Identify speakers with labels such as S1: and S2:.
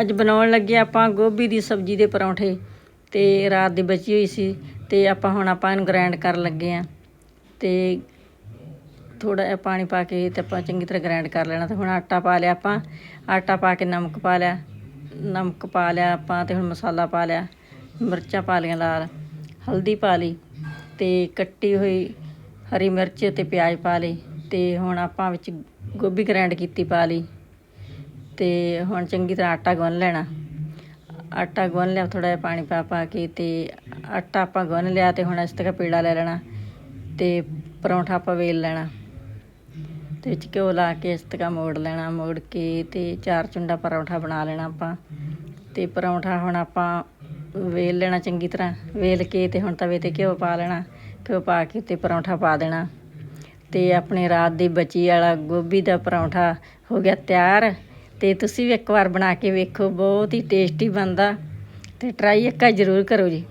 S1: ਅੱਜ ਬਣਾਉਣ ਲੱਗੇ ਆਪਾਂ ਗੋਭੀ ਦੀ ਸਬਜ਼ੀ ਦੇ ਪਰੌਂਠੇ ਤੇ ਰਾਤ ਦੀ ਬਚੀ ਹੋਈ ਸੀ ਤੇ ਆਪਾਂ ਹੁਣ ਆਪਾਂ ਇਹਨੂੰ ਗ੍ਰਾਈਂਡ ਕਰਨ ਲੱਗੇ ਆ ਤੇ ਥੋੜਾ ਜਿਹਾ ਪਾਣੀ ਪਾ ਕੇ ਤੇ ਆਪਾਂ ਚੰਗੀ ਤਰ੍ਹਾਂ ਗ੍ਰਾਈਂਡ ਕਰ ਲੈਣਾ ਤੇ ਹੁਣ ਆਟਾ ਪਾ ਲਿਆ ਆਪਾਂ, ਆਟਾ ਪਾ ਕੇ ਨਮਕ ਪਾ ਲਿਆ, ਨਮਕ ਪਾ ਲਿਆ ਆਪਾਂ ਤੇ ਹੁਣ ਮਸਾਲਾ ਪਾ ਲਿਆ, ਮਿਰਚਾਂ ਪਾ ਲਈਆਂ ਲਾਲ, ਹਲਦੀ ਪਾ ਲਈ ਤੇ ਕੱਟੀ ਹੋਈ ਹਰੀ ਮਿਰਚ ਤੇ ਪਿਆਜ਼ ਪਾ ਲਈ ਤੇ ਹੁਣ ਆਪਾਂ ਵਿੱਚ ਗੋਭੀ ਗ੍ਰਾਈਂਡ ਕੀਤੀ ਪਾ ਲਈ। ਤੇ ਹੁਣ ਚੰਗੀ ਤਰ੍ਹਾਂ ਆਟਾ ਗੁੰਨ ਲੈਣਾ। ਆਟਾ ਗੁੰਨ ਲਿਆ ਥੋੜਾ ਜਿਹਾ ਪਾਣੀ ਪਾ ਪਾ ਕੇ ਤੇ ਆਟਾ ਆਪਾਂ ਗੁੰਨ ਲਿਆ ਤੇ ਹੁਣ ਇਸ ਤਰ੍ਹਾਂ ਪੇੜਾ ਲੈ ਲੈਣਾ ਤੇ ਪਰੌਂਠਾ ਆਪਾਂ ਵੇਲ ਲੈਣਾ। ਤੇ ਵਿੱਚ ਘਿਓ ਲਾ ਕੇ ਇਸ ਤਰ੍ਹਾਂ ਮੋੜ ਲੈਣਾ, ਮੋੜ ਕੇ ਤੇ ਚਾਰ ਚੁੰਡਾ ਪਰੌਂਠਾ ਬਣਾ ਲੈਣਾ ਆਪਾਂ। ਤੇ ਪਰੌਂਠਾ ਹੁਣ ਆਪਾਂ ਵੇਲ ਲੈਣਾ ਚੰਗੀ ਤਰ੍ਹਾਂ, ਵੇਲ ਕੇ ਤੇ ਹੁਣ ਤਵੇ ਤੇ ਘਿਓ ਪਾ ਲੈਣਾ, ਘਿਓ ਪਾ ਕੇ ਤੇ ਪਰੌਂਠਾ ਪਾ ਦੇਣਾ। ਤੇ ਆਪਣੇ ਰਾਤ ਦੀ ਬਚੀ ਵਾਲਾ ਗੋਭੀ ਦਾ ਪਰੌਂਠਾ ਹੋ ਗਿਆ ਤਿਆਰ। ਤੇ ਤੁਸੀਂ ਵੀ ਇੱਕ ਵਾਰ ਬਣਾ ਕੇ ਵੇਖੋ, ਬਹੁਤ ਹੀ ਟੇਸਟੀ ਬਣਦਾ ਤੇ ਟਰਾਈ ਇੱਕ ਵਾਰ ਜ਼ਰੂਰ ਕਰੋ ਜੀ।